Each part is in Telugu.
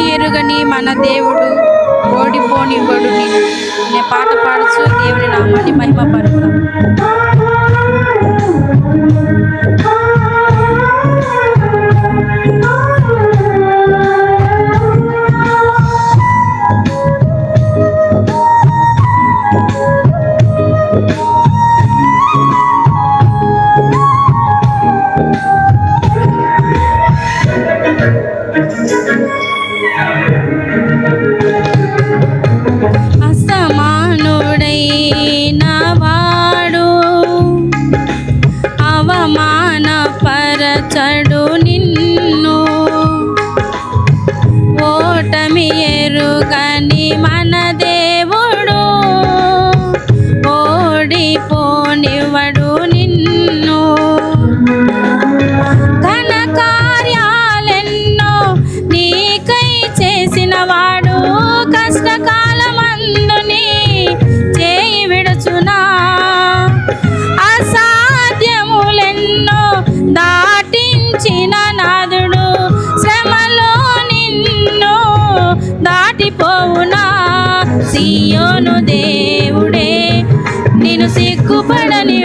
ఓటమి ఎరుగని మన దేవుడు ఓడిపోనివ్వడు నిన్ను. అనే పాట పాడుచు దేవుని నామాన్ని మహిమ పరుపుదాం అసమానుడైన వాడు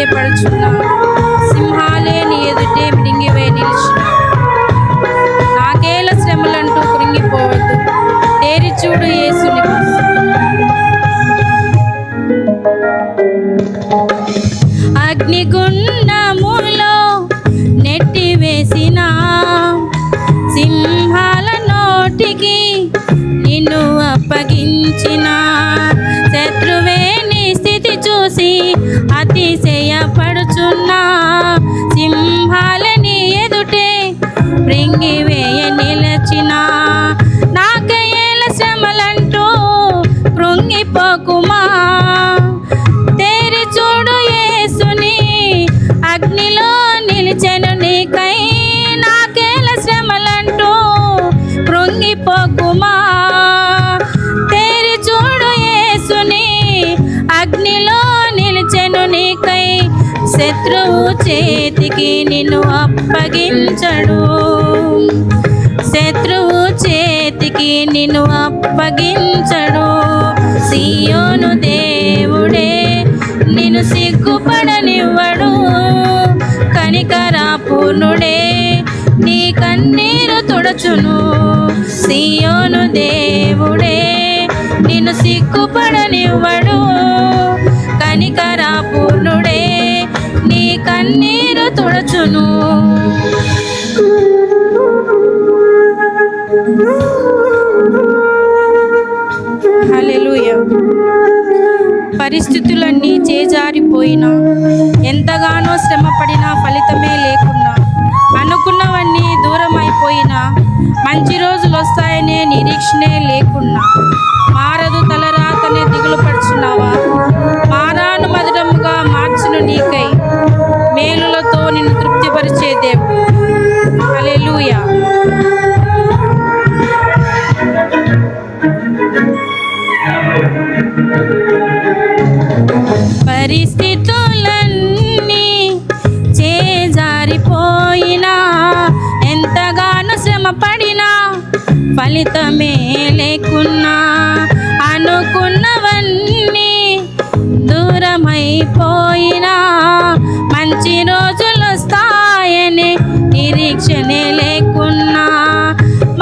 చూసి సింహాలే నీ ఎదుటే మిడింగివే నిలిచిన నాకేల శ్రమలంటూ కృంగిపోవద్దు. తేరి చూడు యేసుని అగ్నిగుండములో నెట్టివేసిన సింహాల నోటికి నిన్ను అప్పగించిన శత్రువే చూసి అతిశయపడుచున్నా. శత్రువు చేతికి నిన్ను అప్పగించడు. శత్రువు చేతికి నిన్ను అప్పగించడు. సియోను దేవుడే నిన్ను సిగ్గుపడనివ్వడు. కనికరాపూర్ణుడే నీ కన్నీరు తుడచును. సియోను దేవుడే కన్నీరు తుడచును. హల్లెలూయా. పరిస్థితులన్నీ చేజారిపోయినా ఎంతగానో శ్రమపడినా ఫలితమే లేకున్నా అనుకున్నవన్నీ దూరం అయిపోయినా మంచి రోజులు వస్తాయనే నిరీక్షణే లేకున్నా. ఫలితమే లేకున్నా అనుకున్నవన్నీ దూరమైపోయినా మంచి రోజులు వస్తాయని నిరీక్షనే లేకున్నా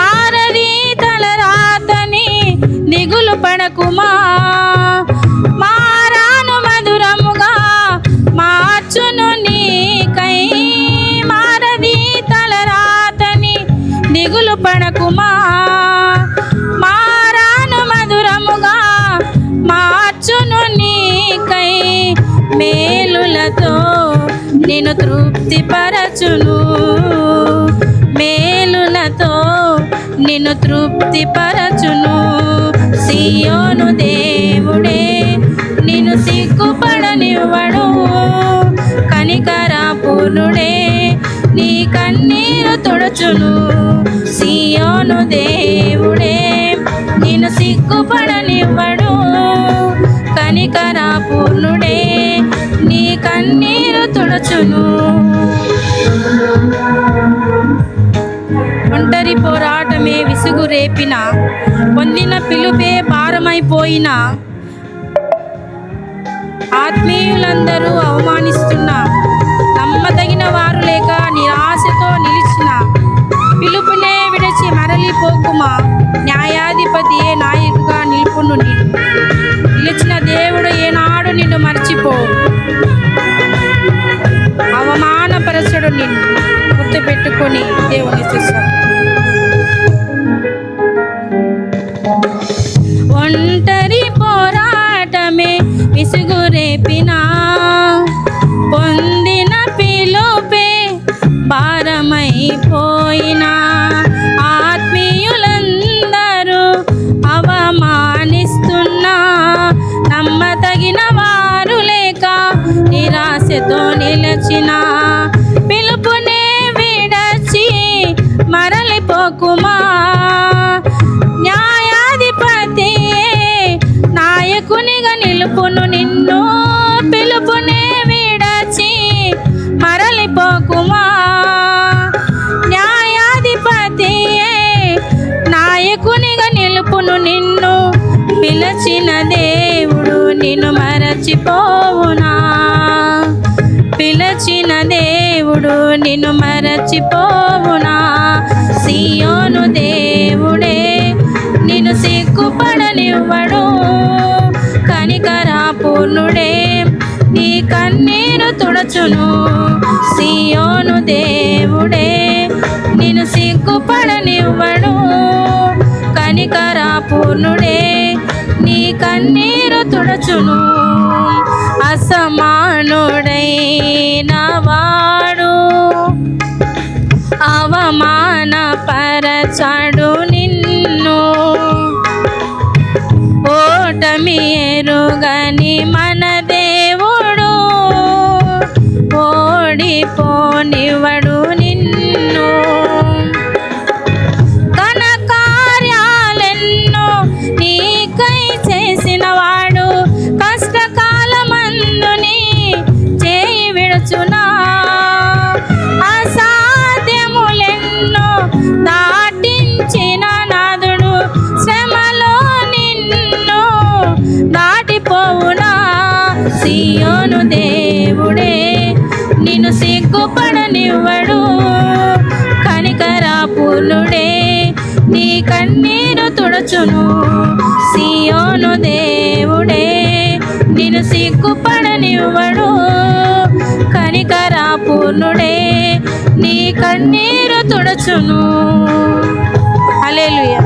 మారది తలరాతని దిగులు పడకుమా? మారాను మధురముగా మార్చును నీకై మారది తలరాతని దిగులు పడకుమా? నేను తృప్తిపరచును. మేలులతో నిన్ను తృప్తిపరచును. సియోను దేవుడే నిన్ను సిగ్గుపడనివ్వడు. కనికర నీ కన్నీరు తుడచును. సియోను దేవుడే భారమే విసుగు రేపిన పొందిన పిలుపే భారమైపోయిన ఆత్మీయులందరూ అవమానిస్తున్న నమ్మదగిన వారు లేక నిరాశతో నిలిచిన పిలుపునే విడిచి మరలిపోకుమా న్యాయాధిపతియే నాయకుగా నిలుపును నిలిచిన దేవుడు ఏనా మరలిపోకుమా న్యాయాధిపతి నాయకునిగా నిలుపును నిన్ను పిలుపునే విడచి మరలిపోకుమా. న్యాయాధిపతియే నాయకునిగా నిలుపును నిన్ను పిలచిన దేవుడు నిన్ను మరచిపోవునా. పిలచిన దేవుడు నిన్ను మరచిపోవునా. సియోను నివ్వడు కనికరా పూర్ణుడే నీ కన్నీరు తుడచును. సియోను దేవుడే నిన్ను సిగ్గుపడనివ్వడు. కనికరా పూర్ణుడే నీ కన్నీరు తుడచును. అసమానుడైన వాడు అవమానపరచడు నిన్ను. ఓటమి ఎరుగని మన కన్నీరు సియోను దేవుడే నిన్ను సిగ్గుపడనివ్వడు. కనికర పూర్ణుడే నీ కన్నీరు తుడచును. అలేలుయా